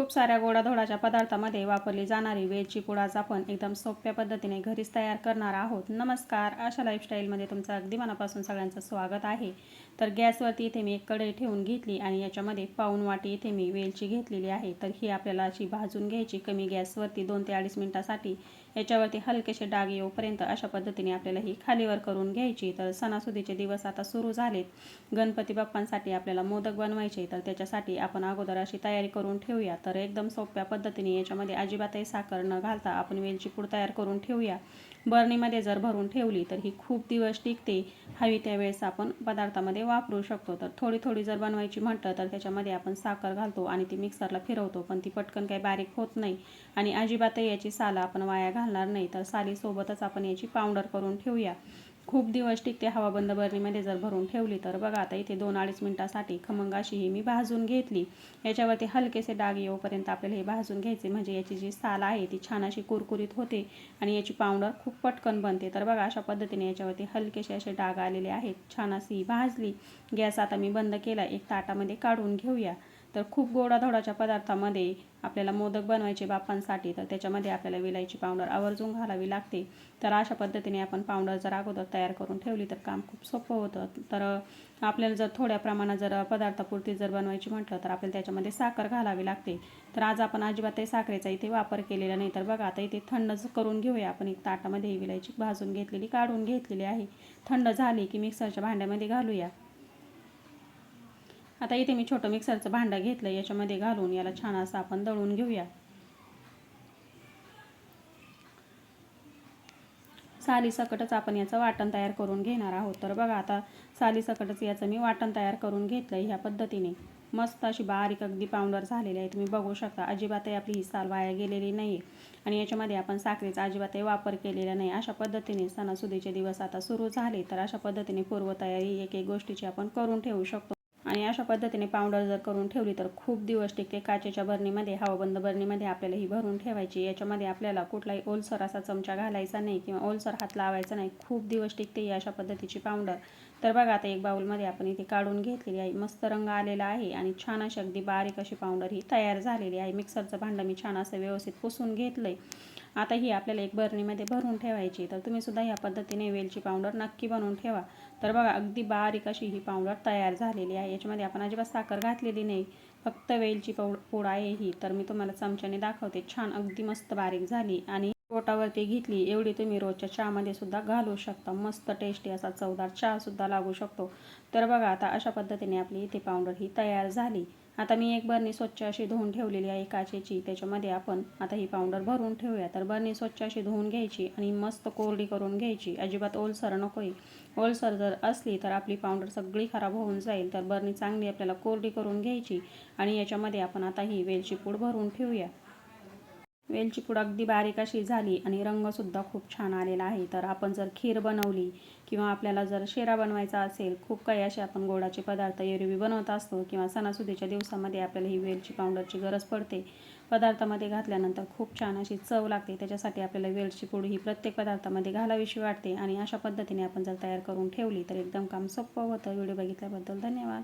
खूप साऱ्या गोडाधोडाच्या पदार्थामध्ये वापरली जाणारी वेलची पूड आपण एकदम सोप्या पद्धतीने घरीच तयार करणार आहोत. नमस्कार. अशा लाईफस्टाईलमध्ये तुमचं अगदी मनापासून सगळ्यांचं स्वागत आहे. तर गॅसवरती इथे मी एक कढई ठेवून घेतली आणि याच्यामध्ये पाऊन वाटी इथे मी वेलची घेतलेली आहे. तर ही आपल्याला अशी भाजून घ्यायची. कमी गॅसवरती दोन ते अडीच मिनिटासाठी याच्यावरती हलकेसे डाग येऊपर्यंत अशा पद्धतीने आपल्याला ही खालीवर करून घ्यायची. तर सणासुदीचे दिवस आता सुरू झालेत. गणपती बाप्पांसाठी आपल्याला मोदक बनवायचे. तर त्याच्यासाठी आपण अगोदर अशी तयारी करून ठेवूया. तर एकदम सोप्या पद्धतीने याच्यामध्ये अजिबातही साखर न घालता आपण वेलची पूड तयार करून ठेवूया. बरणीमध्ये जर भरून ठेवली तर ही खूप दिवस टिकते. हवी त्यावेळेस आपण पदार्थामध्ये वापरू शकतो. तर थोडी थोडी जर बनवायची म्हटलं तर त्याच्यामध्ये आपण साखर घालतो आणि ती मिक्सरला फिरवतो पण ती पटकन काही बारीक होत नाही. आणि अजिबातही याची साला आपण वाया घालणार नाही. तर सालीसोबतच आपण याची पावडर करून ठेवूया. खूप दिवस टिकते हवाबंद बरणीमध्ये जर भरून ठेवली तर. बघा आता इथे दोन अडीच मिनटासाठी खमंग अशी ही मी भाजून घेतली. याच्यावरती हलकेसे डाग येऊपर्यंत आपल्याला हे भाजून घ्यायचे. म्हणजे याची जी साल आहे ती छान अशी कुरकुरीत होते आणि याची पावडर खूप पटकन बनते. तर बघा अशा पद्धतीने याच्यावरती हलकेसे असे डाग आलेले आहेत. छान अशी भाजली. गॅस आता मी बंद केला. एक ताटामध्ये काढून घेऊया. तर खूप गोडाधोडाच्या पदार्थामध्ये आपल्याला मोदक बनवायचे बाप्पांसाठी तर त्याच्यामध्ये आपल्याला विलायची पावडर आवर्जून घालावी लागते. तर अशा पद्धतीने आपण पावडर जर अगोदर तयार करून ठेवली तर काम खूप सोपं होतं. तर आपल्याला जर थोड्या प्रमाणात जर पदार्थापुरती जर बनवायची म्हटलं तर आपल्याला त्याच्यामध्ये साखर घालावी लागते. तर आज आपण अजिबातही साखरेचा इथे वापर केलेला नाही. तर बघा आता इथे थंड करून घेऊया. आपण एक ताटामध्ये ही विलायची भाजून घेतलेली काढून घेतलेली आहे. थंड झाली की मिक्सरच्या भांड्यामध्ये घालूया. आता इथे मी छोटं मिक्सरचं भांडं घेतलं याच्यामध्ये घालून याला छान असं आपण दळून घेऊया. सालीसकटच आपण याचं वाटण तयार करून घेणार आहोत. तर बघा आता सालीसकटच याचं मी वाटण तयार करून घेतलं ह्या पद्धतीने. मस्त अशी बारीक अगदी पावडर झालेली आहे. तुम्ही बघू शकता अजिबातही आपली ही साल वाया गेलेली नाही आणि याच्यामध्ये आपण साखरेचा अजिबातही वापर केलेला नाही. अशा पद्धतीने सणासुदीचे दिवस आता सुरू झाले. तर अशा पद्धतीने पूर्वतयारी एक एक गोष्टीची आपण करून ठेवू शकतो. आणि अशा पद्धतीने पावडर जर करून ठेवली तर खूप दिवस टिकते. काचेच्या बरणीमध्ये हवाबंद बरणीमध्ये आपल्याला ही भरून ठेवायची. याच्यामध्ये आपल्याला कुठलाही ओलसर असा चमचा घालायचा नाही किंवा ओलसर हात लावायचा नाही. खूप दिवस टिकते ही अशा पद्धतीची पावडर. तर बघा आता एक बाऊलमध्ये आपण इथे काढून घेतलेली आहे. मस्त रंग आलेला आहे आणि छान अशी अगदी बारीक अशी पावडर ही तयार झालेली आहे. मिक्सरचं भांडं मी छान असं व्यवस्थित पुसून घेतलं आहे आता ही आपल्याला एक बरणीमध्ये भरून ठेवायची तर तुम्ही सुद्धा ह्या पद्धतीने वेलची पावडर नक्की बनवून ठेवा. तर बघा अगदी बारीक अशी ही पावडर तयार झालेली आहे. याच्यामध्ये आपण अजिबात साखर घातलेली नाही. फक्त वेलची पावड पोड आहे ही. तर मी तुम्हाला चमच्याने दाखवते. छान अगदी मस्त बारीक झाली. आणि पोटावरती घेतली एवढी तुम्ही रोजच्या चहामध्ये सुद्धा घालू शकता. मस्त टेस्टी असा चवदार चहा सुद्धा लागू शकतो. तर बघा आता अशा पद्धतीने आपली इथे पावडर ही तयार झाली. आता मी एक बरणी स्वच्छ अशी धुवून ठेवलेली आहे काचेची. त्याच्यामध्ये आपण आता ही पावडर भरून ठेवूया. तर बरणी स्वच्छ अशी धुवून घ्यायची आणि मस्त कोरडी करून घ्यायची. अजिबात ओलसर नको आहे ओलसर जर असली तर आपली पावडर सगळी खराब होऊन जाईल. तर बरणी चांगली आपल्याला कोरडी करून घ्यायची आणि याच्यामध्ये आपण आता ही वेलची पूड भरून ठेवूया. वेलची पूड अगदी बारीक अशी झाली आणि रंगसुद्धा खूप छान आलेला आहे. तर आपण जर खीर बनवली किंवा आपल्याला जर शेरा बनवायचा असेल खूप काही असे आपण गोडाचे पदार्थ एरवी बनवत असतो किंवा सणासुदीच्या दिवसामध्ये आपल्याला ही वेलची पावडरची गरज पडते. पदार्थामध्ये घातल्यानंतर खूप छान अशी चव लागते. त्याच्यासाठी आपल्याला वेलची पूड ही प्रत्येक पदार्थामध्ये घालावीशी वाटते आणि अशा पद्धतीने आपण जर तयार करून ठेवली तर एकदम काम सोपं होतं. व्हिडिओ बघितल्याबद्दल धन्यवाद.